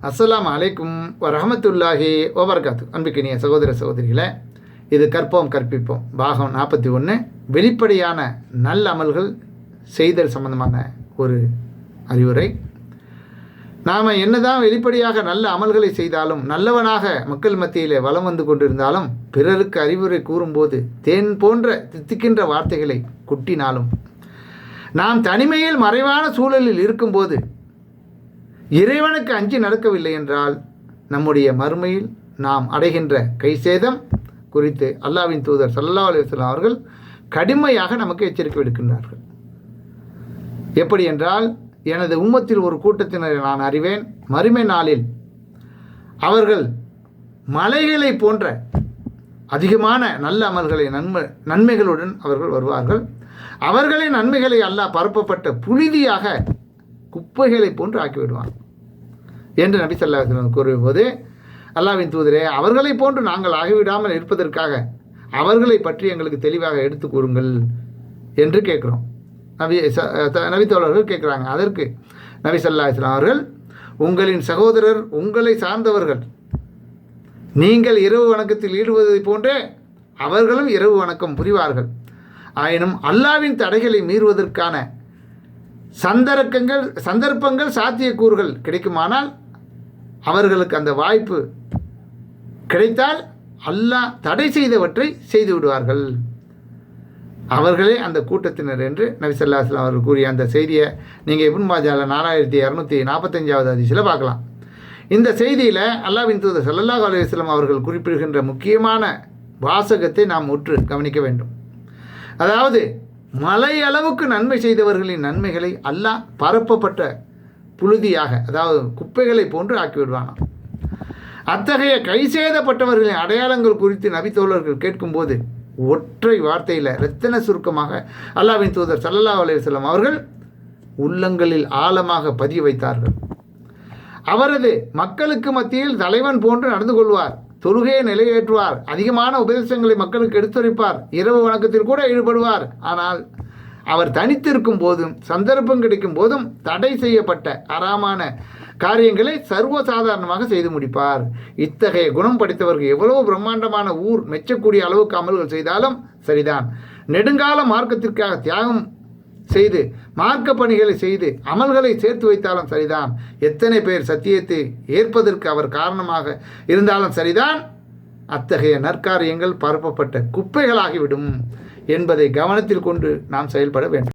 அஸ்லாம் அலைக்கும் வரஹமத்துல்லாஹி ஓபர்காத்து அன்புக்கினிய சகோதர சகோதரிகளை இது கற்போம் கற்பிப்போம். பாகம் நாற்பத்தி ஒன்று வெளிப்படையான நல்ல அமல்கள் செய்தல் சம்பந்தமான ஒரு அறிவுரை. நாம் என்னதான் வெளிப்படையாக நல்ல அமல்களை செய்தாலும் நல்லவனாக மக்கள் மத்தியில் வலம் வந்து கொண்டிருந்தாலும் பிறருக்கு அறிவுரை கூறும்போது தேன் போன்ற தித்திக்கின்ற வார்த்தைகளை கொட்டினாலும் நாம் தனிமையில் மறைவான சூழலில் இருக்கும்போது இறைவனுக்கு அஞ்சி நடக்கவில்லை என்றால் நம்முடைய மறுமையில் நாம் அடைகின்ற கைசேதம் குறித்து அல்லாவின் தூதர் சல்லா அலுவலாம் அவர்கள் கடுமையாக நமக்கு எச்சரிக்கை விடுக்கின்றார்கள். எப்படி என்றால் எனது உம்மத்தில் ஒரு கூட்டத்தினரை நான் அறிவேன். மறுமை நாளில் அவர்கள் மலைகளை போன்ற அதிகமான நல்ல அமல்களை நன்மை நன்மைகளுடன் அவர்கள் வருவார்கள். அவர்களின் நன்மைகளை அல்லாஹ் பரப்பப்பட்ட புழுதியாக குப்பைகளை போன்று ஆக்கிவிடுவான் என்று நபி சல்லாஹ் கூறும்போது அல்லாவின் தூதரே அவர்களை போன்று நாங்கள் ஆகிவிடாமல் இருப்பதற்காக அவர்களை பற்றி எங்களுக்கு தெளிவாக எடுத்து கூறுங்கள் என்று கேட்குறோம். நபி ச- த- நபி தோழர்கள் கேட்குறாங்க. அதற்கு நபி சல்லா இஸ்லாம் அவர்கள் உங்களின் சகோதரர் உங்களை சார்ந்தவர்கள் நீங்கள் இரவு வணக்கத்தில் ஈடுபடுவதைப் போன்றே அவர்களும் இரவு வணக்கம் புரிவார்கள். ஆயினும் அல்லாவின் தடைகளை மீறுவதற்கான சந்தர்ப்பங்கள் சந்தர்ப்பங்கள் சாத்தியக்கூறுகள் கிடைக்குமானால் அவர்களுக்கு அந்த வாய்ப்பு கிடைத்தால் அல்லாஹ் தடை செய்தவற்றை செய்து விடுவார்கள். அவர்களே அந்த கூட்டத்தினர் என்று நபிசல்லாஸ்லாம் அவர்கள் கூறிய அந்த செய்தியை நீங்கள் இப்னு பாஜாவில் நாலாயிரத்தி இரநூத்தி நாற்பத்தஞ்சாவது அதிசயில் பார்க்கலாம். இந்த செய்தியில் அல்லாவின் தூதர் சல்லல்லாஹ் அலைஹி அவர்கள் குறிப்பிடுகின்ற முக்கியமான வாசகத்தை நாம் உற்று கவனிக்க வேண்டும். அதாவது மலை அளவுக்கு நன்மை செய்தவர்களின் நன்மைகளை அல்லாஹ் பரப்பப்பட்ட புழுதியாக அதாவது குப்பைகளை போன்று ஆக்கிவிடுவானாம் அத்தகைய கைசேதப்பட்டவர்களின் அடையாளங்கள் குறித்து நபித்தோழர்கள் கேட்கும்போது ஒற்றை வார்த்தையில் ரத்தின சுருக்கமாக அல்லாவின் தூதர் சல்லல்லா அலைஹி அவர்கள் உள்ளங்களில் ஆழமாக பதிய வைத்தார்கள். அவரது மக்களுக்கு மத்தியில் தலைவன் போன்று நடந்து கொள்வார் தொழுகையை நிலையேற்றுவார் அதிகமான உபதேசங்களை மக்களுக்கு எடுத்துரைப்பார் இரவு வணக்கத்தில் கூட ஈடுபடுவார். ஆனால் அவர் தனித்திருக்கும் போதும் சந்தர்ப்பம் கிடைக்கும் போதும் தடை செய்யப்பட்ட அறாமான காரியங்களை சர்வசாதாரணமாக செய்து முடிப்பார். இத்தகைய குணம் படைத்தவர்கள் எவ்வளவு பிரம்மாண்டமான ஊர் மெச்சக்கூடிய அளவுக்கு அமல்கள் செய்தாலும் சரிதான். நெடுங்கால மார்க்கத்திற்காக தியாகம் செய்து மார்க்க பணிகளை செய்து அமல்களை சேர்த்து வைத்தாலும் சரிதான். எத்தனை பேர் சத்தியத்தை ஏற்பதற்கு அவர் காரணமாக இருந்தாலும் சரிதான். அத்தகைய நற்காரியங்கள் பரப்பப்பட்ட குப்பைகளாகிவிடும். என்பதை கவனத்தில் கொண்டு நாம் செயல்பட வேண்டும்.